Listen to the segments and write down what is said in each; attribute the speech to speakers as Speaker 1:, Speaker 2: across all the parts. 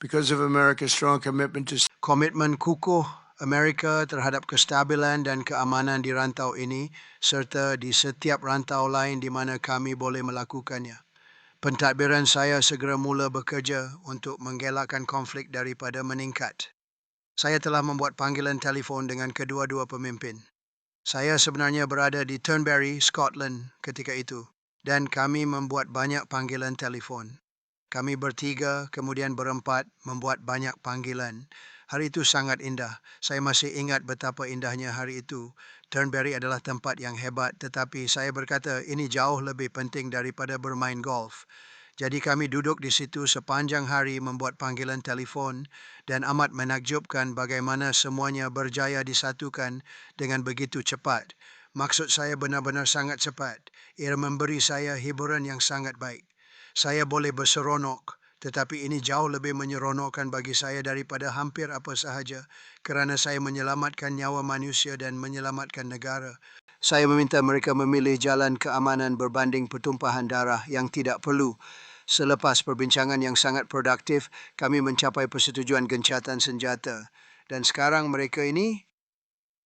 Speaker 1: because of America's strong commitment to
Speaker 2: komitmen kukuh Amerika terhadap kestabilan dan keamanan di rantau ini serta di setiap rantau lain di mana kami boleh melakukannya. Pentadbiran saya segera mula bekerja untuk menggelakkan konflik daripada meningkat. Saya telah membuat panggilan telefon dengan kedua-dua pemimpin. Saya sebenarnya berada di Turnberry, Scotland ketika itu dan kami membuat banyak panggilan telefon. Kami bertiga, kemudian berempat membuat banyak panggilan. Hari itu sangat indah. Saya masih ingat betapa indahnya hari itu. Turnberry adalah tempat yang hebat tetapi saya berkata ini jauh lebih penting daripada bermain golf. Jadi kami duduk di situ sepanjang hari membuat panggilan telefon dan amat menakjubkan bagaimana semuanya berjaya disatukan dengan begitu cepat. Maksud saya benar-benar sangat cepat. Ia memberi saya hiburan yang sangat baik. Saya boleh berseronok tetapi ini jauh lebih menyeronokkan bagi saya daripada hampir apa sahaja kerana saya menyelamatkan nyawa manusia dan menyelamatkan negara. Saya meminta mereka memilih jalan keamanan berbanding pertumpahan darah yang tidak perlu. Selepas perbincangan yang sangat produktif, kami mencapai persetujuan gencatan senjata. Dan sekarang mereka ini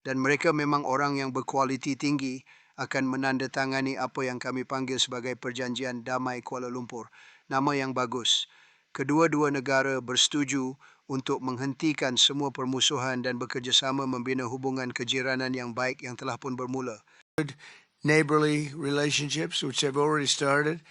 Speaker 2: dan mereka memang orang yang berkualiti tinggi akan menandatangani apa yang kami panggil sebagai Perjanjian Damai Kuala Lumpur. Nama yang bagus kedua-dua negara bersetuju untuk menghentikan semua permusuhan dan bekerjasama membina hubungan kejiranan yang baik yang telah pun bermula.
Speaker 1: neighborly relationships, which have already started,